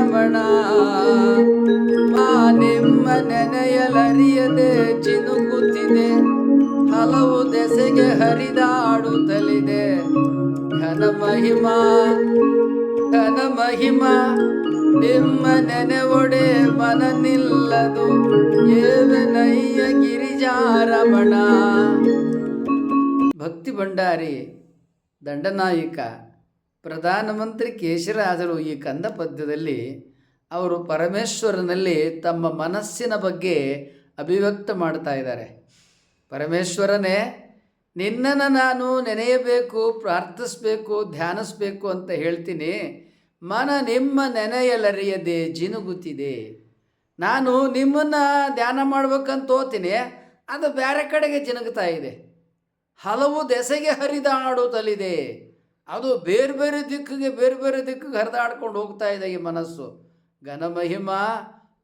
ಗಿರಿಜಾರಮಣ ಆ ನಿಮ್ಮ ನೆನೆಯಲರಿಯದೆ ಚಿನುಕುತ್ತಿದೆ. ಹಲವು ದೆಸೆಗೆ ಹರಿದಾಡುತ್ತಲಿದೆ. ಘನ ಮಹಿಮಾ ಘನ ಮಹಿಮಾ, ನಿಮ್ಮ ನೆನೆವೊಡೆ ಮನ ನಿಲ್ಲದು ಏವೆನಯ್ಯ ಗಿರಿಜಾರಮಣ. ಭಕ್ತಿ ಭಂಡಾರಿ, ದಂಡನಾಯಕ ಪ್ರಧಾನಮಂತ್ರಿ ಕೇಶರಾಜರು ಈ ಕಂದ ಪದ್ಯದಲ್ಲಿ ಅವರು ಪರಮೇಶ್ವರನಲ್ಲಿ ತಮ್ಮ ಮನಸ್ಸಿನ ಬಗ್ಗೆ ಅಭಿವ್ಯಕ್ತ ಮಾಡ್ತಾ ಇದ್ದಾರೆ. ಪರಮೇಶ್ವರನೇ, ನಿನ್ನನ್ನು ನಾನು ನೆನೆಯಬೇಕು, ಪ್ರಾರ್ಥಿಸಬೇಕು, ಧ್ಯಾನಿಸ್ಬೇಕು ಅಂತ ಹೇಳ್ತೀನಿ. ಮನ ನಿಮ್ಮ ನೆನೆಯಲರಿಯದೆ ಜಿನುಗುತ್ತಿದೆ. ನಾನು ನಿಮ್ಮನ್ನು ಧ್ಯಾನ ಮಾಡ್ಬೇಕಂತ ಓತೀನಿ ಅದು ಬೇರೆ ಕಡೆಗೆ ಜಿನುಗ್ತಾ ಇದೆ. ಹಲವು ದೆಸೆಗೆ ಹರಿದಾಡುತ್ತಲಿದೆ. ಅದು ಬೇರೆ ಬೇರೆ ದಿಕ್ಕಿಗೆ, ಬೇರೆ ಬೇರೆ ದಿಕ್ಕಿಗೆ ಹರಿದಾಡ್ಕೊಂಡು ಹೋಗ್ತಾ ಇದೆ ಈ ಮನಸ್ಸು. ಘನಮಹಿಮ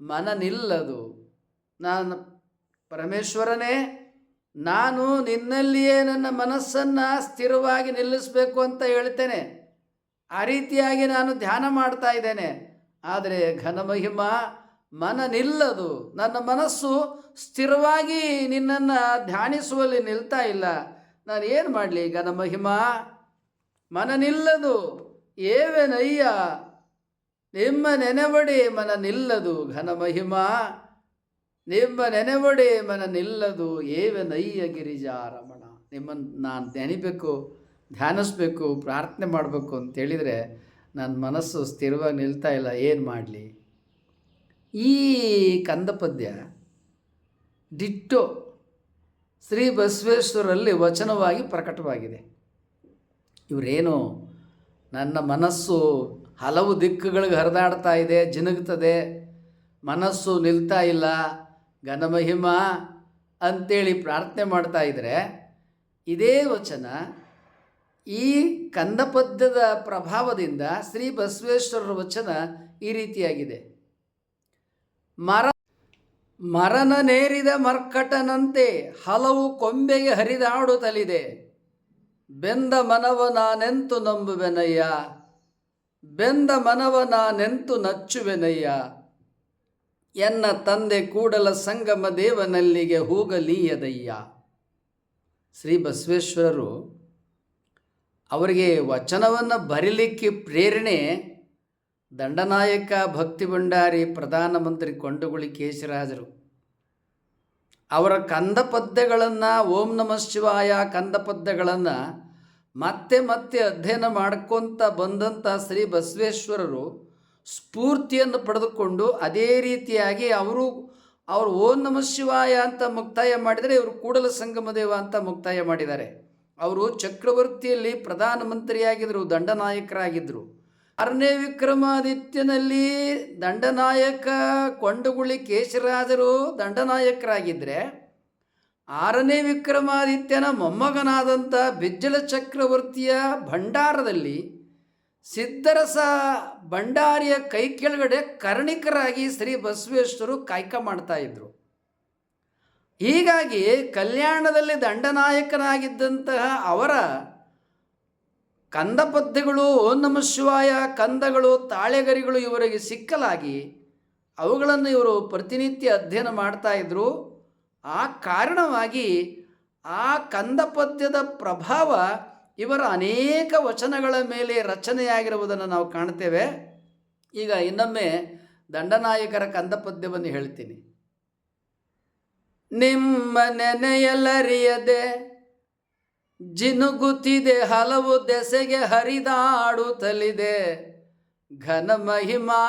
ಮನ ನಿಲ್ಲದು ನಾನು ಪರಮೇಶ್ವರನೇ, ನಾನು ನಿನ್ನಲ್ಲಿಯೇ ನನ್ನ ಮನಸ್ಸನ್ನು ಸ್ಥಿರವಾಗಿ ನಿಲ್ಲಿಸಬೇಕು ಅಂತ ಹೇಳ್ತೇನೆ. ಆ ರೀತಿಯಾಗಿ ನಾನು ಧ್ಯಾನ ಮಾಡ್ತಾ ಇದ್ದೇನೆ. ಆದರೆ ಘನಮಹಿಮ ಮನ ನಿಲ್ಲದು ನನ್ನ ಮನಸ್ಸು ಸ್ಥಿರವಾಗಿ ನಿನ್ನನ್ನು ಧ್ಯಾನಿಸುವಲ್ಲಿ ನಿಲ್ತಾ ಇಲ್ಲ. ನಾನು ಏನು ಮಾಡಲಿ ಘನಮಹಿಮ ಮನ ನಿಲ್ಲದು ಏವೆನಯ್ಯ ನಿಮ್ಮ ನೆನೆವಡಿ ಮನ ನಿಲ್ಲದು ಘನಮಹಿಮ ನಿಮ್ಮ ನೆನೆವಡಿ ಮನ ನಿಲ್ಲದು ಗಿರಿಜಾ ಗಿರಿಜಾರಮಣ ನಿಮ್ಮನ್ನು ನಾನು ನೆನಿಬೇಕು, ಧ್ಯಾನಿಸ್ಬೇಕು, ಪ್ರಾರ್ಥನೆ ಮಾಡಬೇಕು ಅಂತೇಳಿದರೆ ನನ್ನ ಮನಸ್ಸು ಸ್ಥಿರವಾಗಿ ನಿಲ್ತಾ ಇಲ್ಲ. ಏನು ಮಾಡಲಿ? ಈ ಕಂದ ಪದ್ಯ ಡಿಟ್ಟೋ ಶ್ರೀ ಬಸವೇಶ್ವರಲ್ಲಿ ವಚನವಾಗಿ ಪ್ರಕಟವಾಗಿದೆ. ಇವರೇನು ನನ್ನ ಮನಸ್ಸು ಹಲವು ದಿಕ್ಕುಗಳಿಗೆ ಹರಿದಾಡ್ತಾ ಇದೆ, ಜಿನುಗ್ತದೆ, ಮನಸ್ಸು ನಿಲ್ತಾ ಇಲ್ಲ ಘನಮಹಿಮ ಅಂತೇಳಿ ಪ್ರಾರ್ಥನೆ ಮಾಡ್ತಾ ಇದ್ದರೆ ಇದೇ ವಚನ ಈ ಕಂದಪದ್ಯದ ಪ್ರಭಾವದಿಂದ ಶ್ರೀ ಬಸವೇಶ್ವರರ ವಚನ ಈ ರೀತಿಯಾಗಿದೆ. ಮರ ಮರನ ನೇರಿದ ಮರ್ಕಟನಂತೆ ಹಲವು ಕೊಂಬೆಗೆ ಹರಿದಾಡುತ್ತಲಿದೆ. ಬೆಂದ ಮನವ ನಾನೆಂತು ನಂಬುವೆನಯ್ಯ? ಬೆಂದ ಮನವ ನಾನೆಂತು ನಚ್ಚುವೆನಯ್ಯ? ಎನ್ನ ತಂದೆ ಕೂಡಲ ಸಂಗಮ ದೇವನಲ್ಲಿಗೆ ಹೋಗಲೀಯದಯ್ಯ? ಶ್ರೀ ಬಸವೇಶ್ವರರು, ಅವರಿಗೆ ವಚನವನ್ನು ಬರೀಲಿಕ್ಕೆ ಪ್ರೇರಣೆ ದಂಡನಾಯಕ ಭಕ್ತಿ ಭಂಡಾರಿ ಪ್ರಧಾನಮಂತ್ರಿ ಕೊಂಡಗುಳಿ ಕೇಶರಾಜರು. ಅವರ ಕಂದ ಪದ್ಯಗಳನ್ನು ಓಂ ನಮಃ ಶಿವಾಯ ಕಂದ ಪದ್ಯಗಳನ್ನು ಮತ್ತೆ ಮತ್ತೆ ಅಧ್ಯಯನ ಮಾಡ್ಕೊತ ಬಂದಂಥ ಶ್ರೀ ಬಸವೇಶ್ವರರು ಸ್ಫೂರ್ತಿಯನ್ನು ಪಡೆದುಕೊಂಡು ಅದೇ ರೀತಿಯಾಗಿ ಅವರು ಅವರು ಓಂ ನಮಃ ಶಿವಾಯ ಅಂತ ಮುಕ್ತಾಯ ಮಾಡಿದರೆ ಇವರು ಕೂಡಲ ಸಂಗಮದೇವ ಅಂತ ಮುಕ್ತಾಯ ಮಾಡಿದ್ದಾರೆ. ಅವರು ಚಕ್ರವರ್ತಿಯಲ್ಲಿ ಪ್ರಧಾನಮಂತ್ರಿಯಾಗಿದ್ದರು ದಂಡನಾಯಕರಾಗಿದ್ದರು. ಆರನೇ ವಿಕ್ರಮಾದಿತ್ಯನಲ್ಲಿ ದಂಡನಾಯಕ, ಕೊಂಡಗುಳಿ ಕೇಶರಾಜರು ದಂಡನಾಯಕರಾಗಿದ್ದರೆ ಆರನೇ ವಿಕ್ರಮಾದಿತ್ಯನ ಮೊಮ್ಮಗನಾದಂಥ ಬಿಜ್ಜಲ ಚಕ್ರವರ್ತಿಯ ಭಂಡಾರದಲ್ಲಿ ಸಿದ್ಧರಸ ಭಂಡಾರಿಯ ಕೈ ಕೆಳಗಡೆ ಕರ್ಣಿಕರಾಗಿ ಶ್ರೀ ಬಸವೇಶ್ವರರು ಕಾಯ್ಕ ಮಾಡ್ತಾ ಇದ್ದರು ಹೀಗಾಗಿ ಕಲ್ಯಾಣದಲ್ಲಿ ದಂಡನಾಯಕನಾಗಿದ್ದಂತಹ ಅವರ ಕಂದಪದ್ಯಗಳು, ಓಂ ನಮ ಶಿವಾಯ, ಕಂದಗಳು, ತಾಳೆಗರಿಗಳು ಇವರಿಗೆ ಸಿಕ್ಕಲಾಗಿ ಅವುಗಳನ್ನು ಇವರು ಪ್ರತಿನಿತ್ಯ ಅಧ್ಯಯನ ಮಾಡ್ತಾ ಇದ್ದರು ಆ ಕಾರಣವಾಗಿ ಆ ಕಂದಪದ್ಯದ ಪ್ರಭಾವ ಇವರ ಅನೇಕ ವಚನಗಳ ಮೇಲೆ ರಚನೆಯಾಗಿರುವುದನ್ನು ನಾವು ಕಾಣ್ತೇವೆ. ಈಗ ಇನ್ನೊಮ್ಮೆ ದಂಡನಾಯಕರ ಕಂದಪದ್ಯವನ್ನು ಹೇಳ್ತೀನಿ. ನಿಮ್ಮ ನೆನೆಯಲರಿಯದೆ ಜಿನುಗುತ್ತಿದೆ, ಹಲವು ದೆಸೆಗೆ ಹರಿದಾಡುತ್ತಲಿದೆ. ಘನ ಮಹಿಮಾ,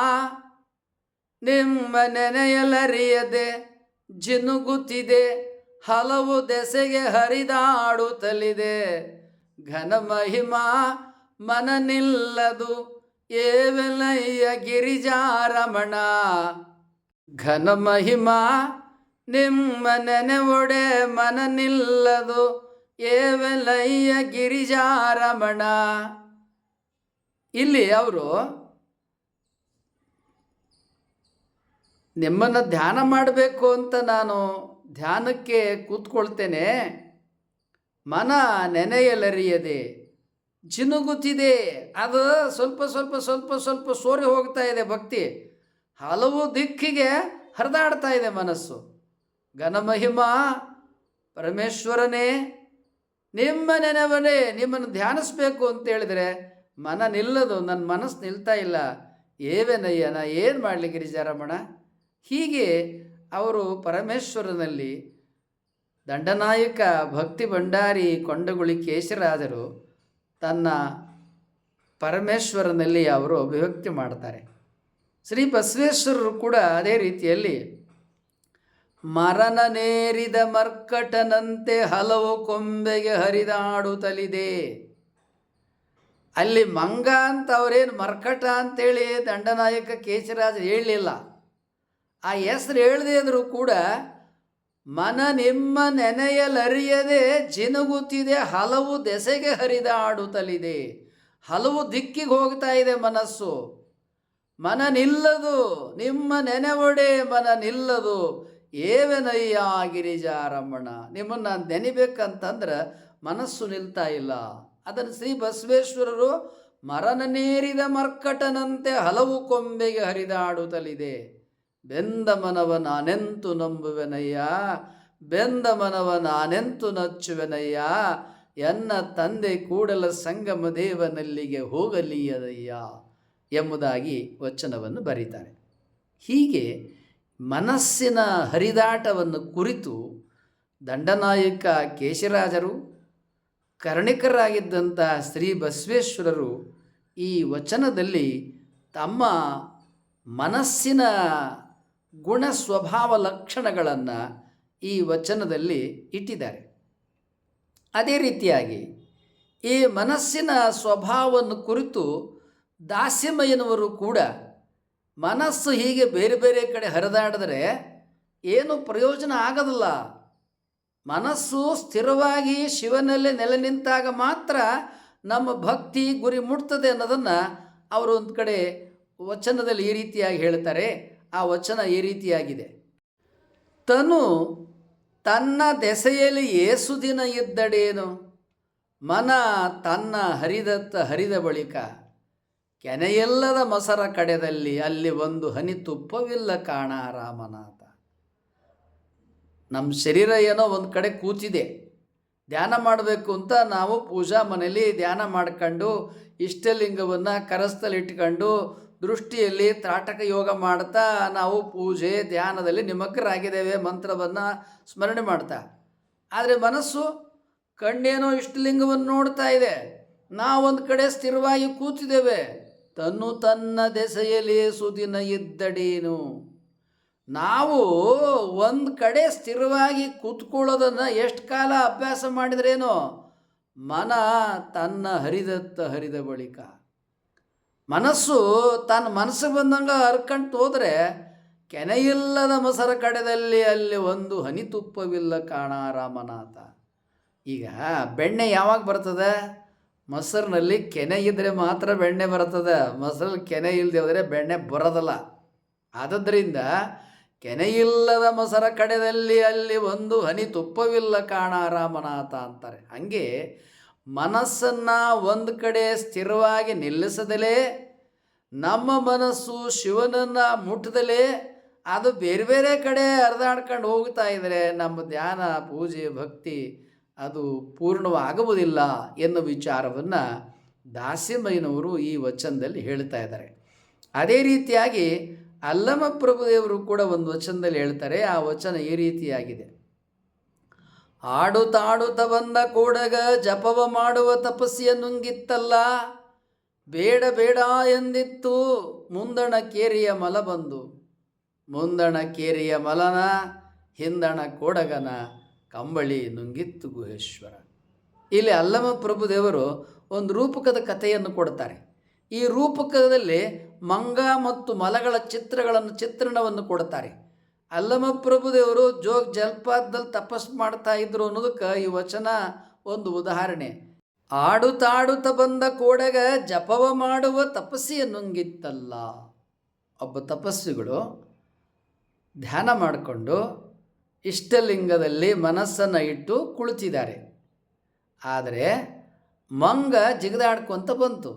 ನಿಮ್ಮ ನೆನೆಯಲರಿಯದೆ ಜಿನುಗುತ್ತಿದೆ, ಹಲವು ದೆಸೆಗೆ ಹರಿದಾಡುತ್ತಲಿದೆ. ಘನ ಮಹಿಮಾ ಮನನಿಲ್ಲದು ಏವೆಲಯ್ಯ ಗಿರಿಜಾರಮಣ. ಘನ ಮಹಿಮಾ ನಿಮ್ಮ ನೆನೆ ಒಡೆ ಮನನಿಲ್ಲದು ಏವೆಲಯ್ಯ ಗಿರಿಜಾರಮಣ. ಇಲ್ಲಿ ಅವರು ನಿಮ್ಮನ್ನು ಧ್ಯಾನ ಮಾಡಬೇಕು ಅಂತ ನಾನು ಧ್ಯಾನಕ್ಕೆ ಕೂತ್ಕೊಳ್ತೇನೆ. ಮನ ನೆನೆಯಲರಿಯದೆ, ಜಿನುಗುತ್ತಿದೆ. ಅದು ಸ್ವಲ್ಪ ಸ್ವಲ್ಪ ಸ್ವಲ್ಪ ಸ್ವಲ್ಪ ಸೋರಿ ಹೋಗ್ತಾ ಇದೆ ಭಕ್ತಿ. ಹಲವು ದಿಕ್ಕಿಗೆ ಹರಿದಾಡ್ತಾ ಇದೆ ಮನಸ್ಸು. ಘನಮಹಿಮ, ಪರಮೇಶ್ವರನೇ, ನಿಮ್ಮ ನೆನವನೇ ನಿಮ್ಮನ್ನು ಧ್ಯಾನಿಸ್ಬೇಕು ಅಂತ ಹೇಳಿದರೆ ಮನ ನಿಲ್ಲದು, ನನ್ನ ಮನಸ್ಸು ನಿಲ್ತಾ ಇಲ್ಲ. ಏವೇನಯ್ಯ, ನಾ ಏನು ಮಾಡಲಿ ಗಿರಿಜಾರಮಣ ಹೀಗೆ ಅವರು ಪರಮೇಶ್ವರನಲ್ಲಿ ದಂಡನಾಯಕ ಭಕ್ತಿ ಭಂಡಾರಿ ಕೊಂಡಗುಳಿ ಕೇಶರಾದರು ತನ್ನ ಪರಮೇಶ್ವರನಲ್ಲಿ ಅವರು ಅಭಿವ್ಯಕ್ತಿ ಮಾಡ್ತಾರೆ. ಶ್ರೀ ಬಸವೇಶ್ವರರು ಕೂಡ ಅದೇ ರೀತಿಯಲ್ಲಿ ಮರನನೇರಿದ ಮರ್ಕಟನಂತೆ ಹಲವು ಕೊಂಬೆಗೆ ಹರಿದಾಡುತ್ತಲಿದೆ. ಅಲ್ಲಿ ಮಂಗ ಅಂತ ಅವರೇನು ಮರ್ಕಟ ಅಂತೇಳಿ ದಂಡನಾಯಕ ಕೇಶರಾಜ ಹೇಳಲಿಲ್ಲ. ಆ ಹೆಸರು ಹೇಳದೇ ಇದ್ರೂ ಕೂಡ ಮನ ನಿಮ್ಮ ನೆನೆಯಲರಿಯದೆ ಜಿನುಗುತ್ತಿದೆ, ಹಲವು ದೆಸೆಗೆ ಹರಿದಾಡುತ್ತಲಿದೆ ಹಲವು ದಿಕ್ಕಿಗೆ ಹೋಗ್ತಾ ಇದೆ ಮನಸ್ಸು. ಮನ ನಿಲ್ಲದು, ನಿಮ್ಮ ನೆನೆವಡೆ ಮನ ನಿಲ್ಲದು. ಏವೆನಯ್ಯ ಗಿರಿಜಾರಮ್ಮಣ, ನಿಮ್ಮನ್ನು ನೆನಿಬೇಕಂತಂದ್ರೆ ಮನಸ್ಸು ನಿಲ್ತಾ ಇಲ್ಲ. ಅದನ್ನು ಶ್ರೀ ಬಸವೇಶ್ವರರು ಮರನನೇರಿದ ಮರ್ಕಟನಂತೆ ಹಲವು ಕೊಂಬೆಗೆ ಹರಿದಾಡುತ್ತಲಿದೆ ಬೆಂದ ಮನವ ನಾನೆಂತು ನಂಬುವೆನಯ್ಯ? ಬೆಂದ ಮನವ ನಾನೆಂತು ನಚ್ಚುವೆನಯ್ಯ? ಎನ್ನ ತಂದೆ ಕೂಡಲ ಸಂಗಮ ದೇವನಲ್ಲಿಗೆ ಹೋಗಲಿಯದಯ್ಯ? ಎಂಬುದಾಗಿ ವಚನವನ್ನು ಬರೀತಾರೆ. ಹೀಗೆ ಮನಸ್ಸಿನ ಹರಿದಾಟವನ್ನು ಕುರಿತು ದಂಡನಾಯಕ ಕೇಶರಾಜರು, ಕರ್ಣಿಕರಾಗಿದ್ದಂತಹ ಶ್ರೀ ಬಸವೇಶ್ವರರು ಈ ವಚನದಲ್ಲಿ ತಮ್ಮ ಮನಸ್ಸಿನ ಗುಣ ಸ್ವಭಾವ ಲಕ್ಷಣಗಳನ್ನು ಈ ವಚನದಲ್ಲಿ ಇಟ್ಟಿದ್ದಾರೆ. ಅದೇ ರೀತಿಯಾಗಿ ಈ ಮನಸ್ಸಿನ ಸ್ವಭಾವವನ್ನು ಕುರಿತು ದಾಸ್ಯಮಯ್ಯನವರು ಕೂಡ ಮನಸ್ಸು ಹೀಗೆ ಬೇರೆ ಬೇರೆ ಕಡೆ ಹರಿದಾಡಿದರೆ ಏನು ಪ್ರಯೋಜನ ಆಗೋದಿಲ್ಲ. ಮನಸ್ಸು ಸ್ಥಿರವಾಗಿ ಶಿವನಲ್ಲಿ ನೆಲೆ ನಿಂತಾಗ ಮಾತ್ರ ನಮ್ಮ ಭಕ್ತಿ ಗುರಿ ಮುಟ್ತದೆ ಅನ್ನೋದನ್ನು ಅವರು ಒಂದು ಕಡೆ ವಚನದಲ್ಲಿ ಈ ರೀತಿಯಾಗಿ ಹೇಳ್ತಾರೆ. ಆ ವಚನ ಈ ರೀತಿಯಾಗಿದೆ. ತನು ತನ್ನ ದೆಸೆಯಲ್ಲಿ ಏಸುದಿನ ಇದ್ದಡೇನು? ಮನ ತನ್ನ ಹರಿದತ್ತ ಹರಿದ ಬಳಿಕ ಕೆನೆಯಲ್ಲದ ಮೊಸರ ಕಡೆದಲ್ಲಿ ಅಲ್ಲಿ ಒಂದು ಹನಿ ತುಪ್ಪವಿಲ್ಲ ಕಾಣ ರಾಮನಾಥ. ನಮ್ಮ ಶರೀರ ಏನೋ ಒಂದು ಕಡೆ ಕೂತಿದೆ. ಧ್ಯಾನ ಮಾಡಬೇಕು ಅಂತ ನಾವು ಪೂಜಾ ಮನೆಯಲ್ಲಿ ಧ್ಯಾನ ಮಾಡ್ಕೊಂಡು ಇಷ್ಟಲಿಂಗವನ್ನು ಕರಸ್ತಲ್ಲಿ ಇಟ್ಕೊಂಡು ದೃಷ್ಟಿಯಲ್ಲಿ ತ್ರಾಟಕ ಯೋಗ ಮಾಡ್ತಾ ನಾವು ಪೂಜೆ ಧ್ಯಾನದಲ್ಲಿ ನಿಮಗ್ಗರಾಗಿದ್ದೇವೆ ಮಂತ್ರವನ್ನು ಸ್ಮರಣೆ ಮಾಡ್ತಾ. ಆದರೆ ಮನಸ್ಸು ಕಣ್ಣೇನೋ ಇಷ್ಟಲಿಂಗವನ್ನು ನೋಡ್ತಾ ಇದೆ. ನಾವೊಂದು ಕಡೆ ಸ್ಥಿರವಾಗಿ ಕೂತಿದ್ದೇವೆ. ತನ್ನು ತನ್ನ ದೆಸೆಯಲ್ಲಿ ಸುದಿನ ಇದ್ದಡೇನು? ನಾವು ಒಂದು ಕಡೆ ಸ್ಥಿರವಾಗಿ ಕೂತ್ಕೊಳ್ಳೋದನ್ನು ಎಷ್ಟು ಕಾಲ ಅಭ್ಯಾಸ ಮಾಡಿದ್ರೇನೋ ಮನ ತನ್ನ ಹರಿದತ್ತ ಹರಿದ ಬಳಿಕ. ಮನಸ್ಸು ತನ್ನ ಮನಸ್ಸಿಗೆ ಬಂದಂಗೆ ಹರ್ಕಂಡು ಹೋದರೆ ಕೆನೆಯಿಲ್ಲದ ಮೊಸರ ಕಡೆದಲ್ಲಿ ಅಲ್ಲಿ ಒಂದು ಹನಿ ತುಪ್ಪವಿಲ್ಲ ಕಾಣ ರಾಮನಾಥ. ಈಗ ಬೆಣ್ಣೆ ಯಾವಾಗ ಬರ್ತದೆ? ಮೊಸರಿನಲ್ಲಿ ಕೆನೆ ಇದ್ದರೆ ಮಾತ್ರ ಬೆಣ್ಣೆ ಬರ್ತದೆ, ಮೊಸರಲ್ಲಿ ಕೆನೆ ಇಲ್ಲದೆ ಹೋದರೆ ಬೆಣ್ಣೆ ಬರೋದಲ್ಲ. ಆದ್ದರಿಂದ ಕೆನೆಯಿಲ್ಲದ ಮೊಸರ ಕಡೆದಲ್ಲಿ ಅಲ್ಲಿ ಒಂದು ಹನಿ ತುಪ್ಪವಿಲ್ಲ ಕಾಣ ರಾಮನಾಥ ಅಂತಾರೆ. ಹಾಗೆ ಮನಸ್ಸನ್ನು ಒಂದು ಕಡೆ ಸ್ಥಿರವಾಗಿ ನಿಲ್ಲಿಸದಲೇ, ನಮ್ಮ ಮನಸ್ಸು ಶಿವನನ್ನು ಮುಟ್ಟದಲೇ ಅದು ಬೇರೆ ಬೇರೆ ಕಡೆ ಹರಿದಾಡ್ಕೊಂಡು ಹೋಗ್ತಾ ಇದ್ದರೆ ನಮ್ಮ ಧ್ಯಾನ, ಪೂಜೆ, ಭಕ್ತಿ ಅದು ಪೂರ್ಣವಾಗುವುದಿಲ್ಲ ಎನ್ನುವ ವಿಚಾರವನ್ನು ದಾಸಿಮಯ್ಯನವರು ಈ ವಚನದಲ್ಲಿ ಹೇಳ್ತಾ ಇದ್ದಾರೆ. ಅದೇ ರೀತಿಯಾಗಿ ಅಲ್ಲಮ ಪ್ರಭುದೇವರು ಕೂಡ ಒಂದು ವಚನದಲ್ಲಿ ಹೇಳ್ತಾರೆ, ಆ ವಚನ ಈ ರೀತಿಯಾಗಿದೆ. ಆಡುತ್ತಾಡುತ್ತ ಬಂದ ಕೂಡಗ ಜಪವ ಮಾಡುವ ತಪಸ್ಸಿಯ ನುಂಗಿತ್ತಲ್ಲ. ಬೇಡ ಬೇಡ ಎಂದಿತ್ತು ಮುಂದಣ ಕೇರಿಯ ಮಲ ಬಂದು. ಮುಂದಣ ಕೇರಿಯ ಮಲನ, ಹಿಂದಣ ಕೋಡಗನ, ಕಂಬಳಿ ನುಂಗಿತ್ತು ಗುಹೇಶ್ವರ. ಇಲ್ಲಿ ಅಲ್ಲಮ ಪ್ರಭುದೇವರು ಒಂದು ರೂಪಕದ ಕಥೆಯನ್ನು ಕೊಡ್ತಾರೆ. ಈ ರೂಪಕದಲ್ಲಿ ಮಂಗ ಮತ್ತು ಮಲಗಳ ಚಿತ್ರಗಳನ್ನು ಚಿತ್ರಣವನ್ನು ಕೊಡ್ತಾರೆ. ಅಲ್ಲಮ ಪ್ರಭುದೇವರು ಜೋಗ್ ಜಲಪಾತದಲ್ಲಿ ತಪಸ್ಸು ಮಾಡ್ತಾ ಇದ್ರು ಅನ್ನೋದಕ್ಕೆ ಈ ವಚನ ಒಂದು ಉದಾಹರಣೆ. ಆಡುತ್ತಾಡುತ್ತ ಬಂದ ಕೋಡಗ ಜಪವ ಮಾಡುವ ತಪಸ್ಸಿಯ ನುಂಗಿತ್ತಲ್ಲ ಒಬ್ಬ ತಪಸ್ವಿಗಳು ಧ್ಯಾನ ಮಾಡಿಕೊಂಡು ಇಷ್ಟಲಿಂಗದಲ್ಲಿ ಮನಸ್ಸನ್ನು ಇಟ್ಟು ಕುಳಿತಿದ್ದಾರೆ. ಆದರೆ ಮಂಗ ಜಿಗದಾಡ್ಕೊಂತ ಬಂತು.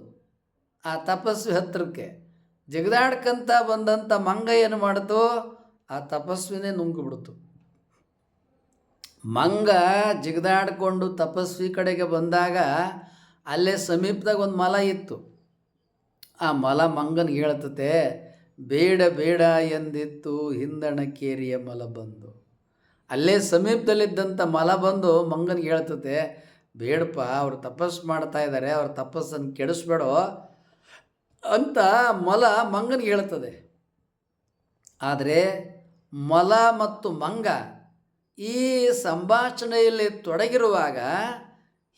ಆ ತಪಸ್ವಿ ಹತ್ತಿರಕ್ಕೆ ಜಿಗದಾಡ್ಕಂತ ಬಂದಂಥ ಮಂಗ ಏನು ಮಾಡಿತು? ಆ ತಪಸ್ವಿನೇ ನುಂಗಿಬಿಡ್ತು. ಮಂಗ ಜಿಗದಾಡಿಕೊಂಡು ತಪಸ್ವಿ ಕಡೆಗೆ ಬಂದಾಗ ಅಲ್ಲೇ ಸಮೀಪದಾಗ ಒಂದು ಮಲ ಇತ್ತು. ಆ ಮಲ ಮಂಗನಿಗೆ ಹೇಳ್ತತೆ, ಬೇಡ ಬೇಡ ಎಂದಿತ್ತು ಹಿಂದಣಕೇರಿಯ ಮಲ ಬಂದು. ಅಲ್ಲೇ ಸಮೀಪದಲ್ಲಿದ್ದಂಥ ಮಲ ಬಂದು ಮಂಗನಿಗೆ ಹೇಳ್ತತೆ, ಬೇಡಪ್ಪ ಅವ್ರು ತಪಸ್ಸು ಮಾಡ್ತಾ ಇದ್ದಾರೆ ಅವ್ರ ತಪಸ್ಸನ್ನು ಕೆಡಿಸ್ಬೇಡೋ ಅಂತ ಮಲ ಮಂಗನಿಗೆ ಹೇಳ್ತದೆ. ಆದರೆ ಮೊಲ ಮತ್ತು ಮಂಗ ಈ ಸಂಭಾಷಣೆಯಲ್ಲಿ ತೊಡಗಿರುವಾಗ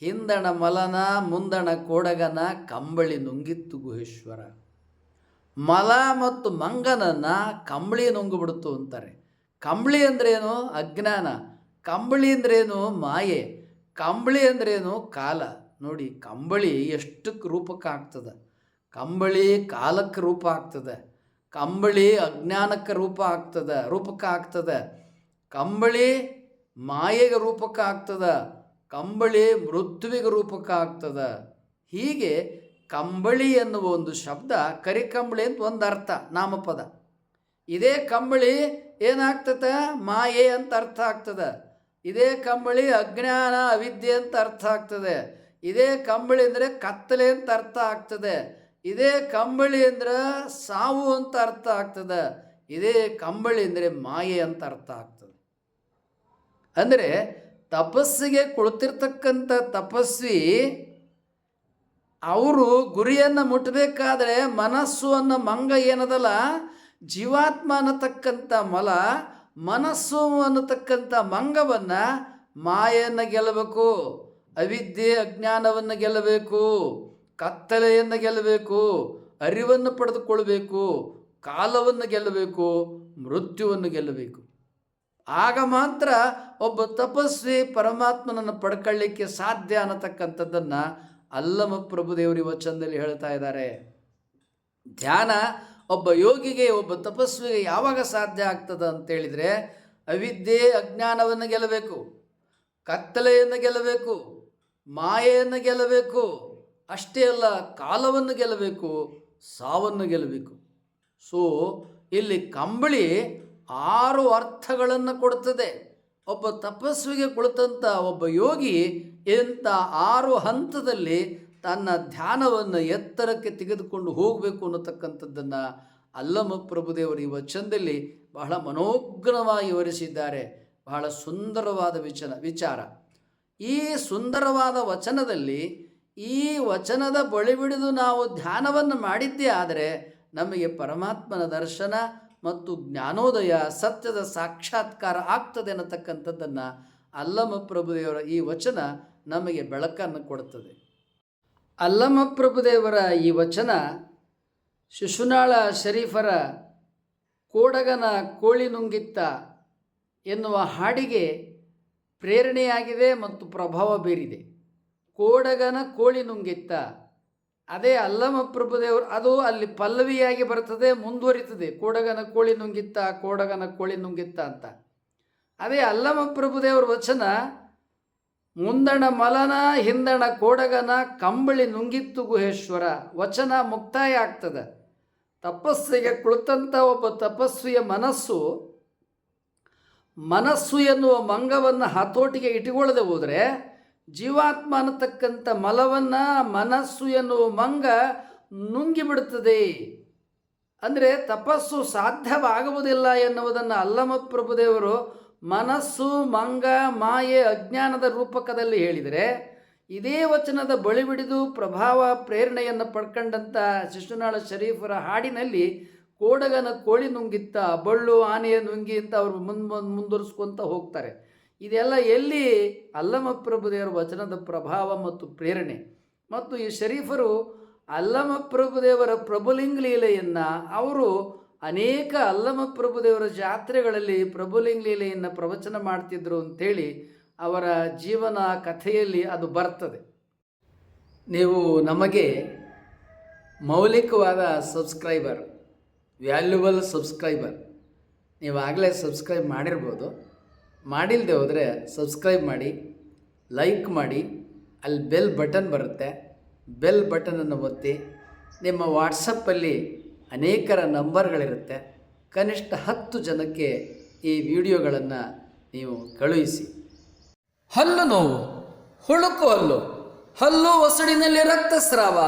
ಹಿಂದಣ ಮಲನ, ಮುಂದಣ ಕೋಡಗನ, ಕಂಬಳಿ ನುಂಗಿತ್ತು ಗುಹೇಶ್ವರ. ಮಲ ಮತ್ತು ಮಂಗನನ್ನು ಕಂಬಳಿ ನುಂಗುಬಿಡ್ತು ಅಂತಾರೆ. ಕಂಬಳಿ ಅಂದ್ರೇನು ಅಜ್ಞಾನ, ಕಂಬಳಿ ಅಂದ್ರೇನು ಮಾಯೆ, ಕಂಬಳಿ ಅಂದ್ರೇನು ಕಾಲ. ನೋಡಿ, ಕಂಬಳಿ ಎಷ್ಟಕ್ಕೆ ರೂಪಕ್ಕೆ ಆಗ್ತದೆ? ಕಂಬಳಿ ಕಾಲಕ್ಕೆ ರೂಪ ಆಗ್ತದೆ? ಕಂಬಳಿ ಅಜ್ಞಾನಕ್ಕೆ ರೂಪ ಆಗ್ತದ, ರೂಪಕ್ಕೆ ಆಗ್ತದ. ಕಂಬಳಿ ಮಾಯೆಗೆ ರೂಪಕ್ಕೆ ಆಗ್ತದ, ಕಂಬಳಿ ಮೃತ್ಯುವಿಗೆ ರೂಪಕ್ಕೆ ಆಗ್ತದ. ಹೀಗೆ ಕಂಬಳಿ ಎನ್ನುವ ಒಂದು ಶಬ್ದ ಕರಿಕಂಬಳಿ ಅಂತ ಒಂದು ಅರ್ಥ, ನಾಮಪದ. ಇದೇ ಕಂಬಳಿ ಏನಾಗ್ತದೆ? ಮಾಯೆ ಅಂತ ಅರ್ಥ ಆಗ್ತದೆ. ಇದೇ ಕಂಬಳಿ ಅಜ್ಞಾನ, ಅವಿದ್ಯೆ ಅಂತ ಅರ್ಥ ಆಗ್ತದೆ. ಇದೇ ಕಂಬಳಿ ಅಂದರೆ ಕತ್ತಲೆ ಅಂತ ಅರ್ಥ ಆಗ್ತದೆ. ಇದೇ ಕಂಬಳಿ ಅಂದ್ರೆ ಸಾವು ಅಂತ ಅರ್ಥ ಆಗ್ತದೆ. ಇದೇ ಕಂಬಳಿ ಅಂದರೆ ಮಾಯೆ ಅಂತ ಅರ್ಥ ಆಗ್ತದೆ. ಅಂದರೆ ತಪಸ್ಸಿಗೆ ಕುಳಿತಿರ್ತಕ್ಕಂಥ ತಪಸ್ವಿ ಅವರು ಗುರಿಯನ್ನು ಮುಟ್ಟಬೇಕಾದ್ರೆ ಮನಸ್ಸು ಅನ್ನೋ ಮಂಗ ಏನದಲ್ಲ? ಜೀವಾತ್ಮ ಅನ್ನತಕ್ಕಂಥ ಮಲ, ಮನಸ್ಸು ಅನ್ನತಕ್ಕಂಥ ಮಂಗವನ್ನು ಮಾಯನ್ನು ಗೆಲ್ಲಬೇಕು, ಅವಿದ್ಯೆ ಅಜ್ಞಾನವನ್ನು ಗೆಲ್ಲಬೇಕು. ಕತ್ತಲೆಯನ್ನು ಗೆಲ್ಲಬೇಕು, ಅರಿವನ್ನು ಪಡೆದುಕೊಳ್ಬೇಕು, ಕಾಲವನ್ನು ಗೆಲ್ಲಬೇಕು, ಮೃತ್ಯುವನ್ನು ಗೆಲ್ಲಬೇಕು. ಆಗ ಮಾತ್ರ ಒಬ್ಬ ತಪಸ್ವಿ ಪರಮಾತ್ಮನನ್ನು ಪಡ್ಕೊಳ್ಳಿಕ್ಕೆ ಸಾಧ್ಯ ಅನ್ನತಕ್ಕಂಥದ್ದನ್ನು ಅಲ್ಲಮ ಪ್ರಭುದೇವರಿ ವಚನದಲ್ಲಿ ಹೇಳ್ತಾ ಇದ್ದಾರೆ. ಧ್ಯಾನ ಒಬ್ಬ ಯೋಗಿಗೆ, ಒಬ್ಬ ತಪಸ್ವಿಗೆ ಯಾವಾಗ ಸಾಧ್ಯ ಆಗ್ತದೆ ಅಂತೇಳಿದರೆ ಅವಿದ್ಯೆ ಅಜ್ಞಾನವನ್ನು ಗೆಲ್ಲಬೇಕು, ಕತ್ತಲೆಯನ್ನು ಗೆಲ್ಲಬೇಕು, ಮಾಯೆಯನ್ನು ಗೆಲ್ಲಬೇಕು ಅಷ್ಟೇ ಅಲ್ಲ, ಕಾಲವನ್ನು ಗೆಲ್ಲಬೇಕು, ಸಾವನ್ನು ಗೆಲ್ಲಬೇಕು. ಸೊ ಇಲ್ಲಿ ಕಂಬಳಿ ಆರು ಅರ್ಥಗಳನ್ನು ಕೊಡ್ತದೆ. ಒಬ್ಬ ತಪಸ್ವಿಗೆ ಕುಳಿತಂಥ ಒಬ್ಬ ಯೋಗಿ ಇಂಥ ಆರು ಹಂತದಲ್ಲಿ ತನ್ನ ಧ್ಯಾನವನ್ನು ಎತ್ತರಕ್ಕೆ ತೆಗೆದುಕೊಂಡು ಹೋಗಬೇಕು ಅನ್ನತಕ್ಕಂಥದ್ದನ್ನು ಅಲ್ಲಮ ಪ್ರಭುದೇವರು ಈ ವಚನದಲ್ಲಿ ಬಹಳ ಮನೋಗ್ನವಾಗಿ ವಿವರಿಸಿದ್ದಾರೆ. ಬಹಳ ಸುಂದರವಾದ ವಿಚನ, ವಿಚಾರ. ಈ ಸುಂದರವಾದ ವಚನದಲ್ಲಿ ಈ ವಚನದ ಬಳಿಬಿಡಿದು ನಾವು ಧ್ಯಾನವನ್ನು ಮಾಡಿದ್ದೇ ಆದರೆ ನಮಗೆ ಪರಮಾತ್ಮನ ದರ್ಶನ ಮತ್ತು ಜ್ಞಾನೋದಯ ಸತ್ಯದ ಸಾಕ್ಷಾತ್ಕಾರ ಆಗ್ತದೆ ಅನ್ನತಕ್ಕಂಥದ್ದನ್ನು ಅಲ್ಲಮ ಪ್ರಭುದೇವರ ಈ ವಚನ ನಮಗೆ ಬೆಳಕನ್ನು ಕೊಡುತ್ತದೆ ಅಲ್ಲಮ ಪ್ರಭುದೇವರ ಈ ವಚನ ಶಿಶುನಾಳ ಶರೀಫರ ಕೋಡಗನ ಕೋಳಿ ನುಂಗಿತ್ತ ಎನ್ನುವ ಹಾಡಿಗೆ ಪ್ರೇರಣೆಯಾಗಿದೆ ಮತ್ತು ಪ್ರಭಾವ ಬೀರಿದೆ. ಕೋಡಗನ ಕೋಳಿ ನುಂಗಿತ್ತ. ಅದೇ ಅಲ್ಲಮ ಪ್ರಭುದೇವರು, ಅದು ಅಲ್ಲಿ ಪಲ್ಲವಿಯಾಗಿ ಬರ್ತದೆ ಮುಂದುವರಿತದೆ. ಕೋಡಗನ ಕೋಳಿ ನುಂಗಿತ್ತ, ಕೋಡಗನ ಕೋಳಿ ನುಂಗಿತ್ತ ಅಂತ. ಅದೇ ಅಲ್ಲಮ ಪ್ರಭುದೇವರ ವಚನ, ಮುಂದಣ ಮಲನ, ಹಿಂದಣ ಕೋಡಗನ, ಕಂಬಳಿ ನುಂಗಿತ್ತು ಗುಹೇಶ್ವರ. ವಚನ ಮುಕ್ತಾಯ ಆಗ್ತದೆ. ತಪಸ್ಸಿಗೆ ಕುಳಿತಂಥ ಒಬ್ಬ ತಪಸ್ವಿಯ ಮನಸ್ಸು ಮನಸ್ಸು ಎನ್ನುವ ಮಂಗವನ್ನು ಹತೋಟಿಗೆ ಇಟ್ಟುಕೊಳ್ಳದೆ ಹೋದರೆ ಜೀವಾತ್ಮ ಅನ್ನತಕ್ಕಂಥ ಮಲವನ್ನು ಮನಸ್ಸು ಎನ್ನುವ ಮಂಗ ನುಂಗಿಬಿಡುತ್ತದೆ. ಅಂದರೆ ತಪಸ್ಸು ಸಾಧ್ಯವಾಗುವುದಿಲ್ಲ ಎನ್ನುವುದನ್ನು ಅಲ್ಲಮ ಪ್ರಭುದೇವರು ಮನಸ್ಸು, ಮಂಗ, ಮಾಯೆ, ಅಜ್ಞಾನದ ರೂಪಕದಲ್ಲಿ ಹೇಳಿದರೆ ಇದೇ ವಚನದ ಬಳಿ ಬಿಡಿದು ಪ್ರಭಾವ, ಪ್ರೇರಣೆಯನ್ನು ಪಡ್ಕೊಂಡಂಥ ಶಿಶುನಾಳ ಶರೀಫರ ಹಾಡಿನಲ್ಲಿ ಕೋಡಗನ ಕೋಳಿ ನುಂಗಿತ್ತ, ಬಳ್ಳು ಆನೆಯ ನುಂಗಿ ಅಂತ ಅವರು ಮುಂದ್ ಮುಂದುವರಿಸ್ಕೊತ ಹೋಗ್ತಾರೆ. ಇದೆಲ್ಲ ಎಲ್ಲಿ ಅಲ್ಲಮ ಪ್ರಭುದೇವರ ವಚನದ ಪ್ರಭಾವ ಮತ್ತು ಪ್ರೇರಣೆ. ಮತ್ತು ಈ ಶರೀಫರು ಅಲ್ಲಮ ಪ್ರಭುಲಿಂಗ್ ಲೀಲೆಯನ್ನು, ಅವರು ಅನೇಕ ಅಲ್ಲಮ ಪ್ರಭುದೇವರ ಜಾತ್ರೆಗಳಲ್ಲಿ ಪ್ರಭುಲಿಂಗ್ ಲೀಲೆಯನ್ನು ಪ್ರವಚನ ಮಾಡ್ತಿದ್ರು ಅಂಥೇಳಿ ಅವರ ಜೀವನ ಕಥೆಯಲ್ಲಿ ಅದು ಬರ್ತದೆ. ನೀವು ನಮಗೆ ಮೌಲಿಕವಾದ ಸಬ್ಸ್ಕ್ರೈಬರ್, ವ್ಯಾಲ್ಯುಬಲ್ ಸಬ್ಸ್ಕ್ರೈಬರ್ ನೀವು ಆಗಲೇ ಸಬ್ಸ್ಕ್ರೈಬ್ ಮಾಡಿರ್ಬೋದು. ಮಾಡಿಲ್ಲದೆ ಹೋದರೆ ಸಬ್ಸ್ಕ್ರೈಬ್ ಮಾಡಿ ಲೈಕ್ ಮಾಡಿ, ಅಲ್ಲಿ ಬೆಲ್ ಬಟನ್ ಬರುತ್ತೆ. ಬೆಲ್ ಬಟನನ್ನು ಒತ್ತಿ, ನಿಮ್ಮ ವಾಟ್ಸಪ್ಪಲ್ಲಿ ಅನೇಕರ ನಂಬರ್ಗಳಿರುತ್ತೆ ಕನಿಷ್ಠ ಹತ್ತು ಜನಕ್ಕೆ ಈ ವಿಡಿಯೋಗಳನ್ನು ನೀವು ಕಳುಹಿಸಿ. ಹಲ್ಲು ನೋವು, ಹುಳುಕು ಹಲ್ಲು ಹಲ್ಲು ಒಸಡಿನಲ್ಲಿ ರಕ್ತಸ್ರಾವ,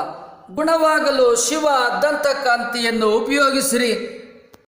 ಗುಣವಾಗಲು ಶಿವ ದಂತಕಾಂತಿಯನ್ನು ಉಪಯೋಗಿಸಿರಿ.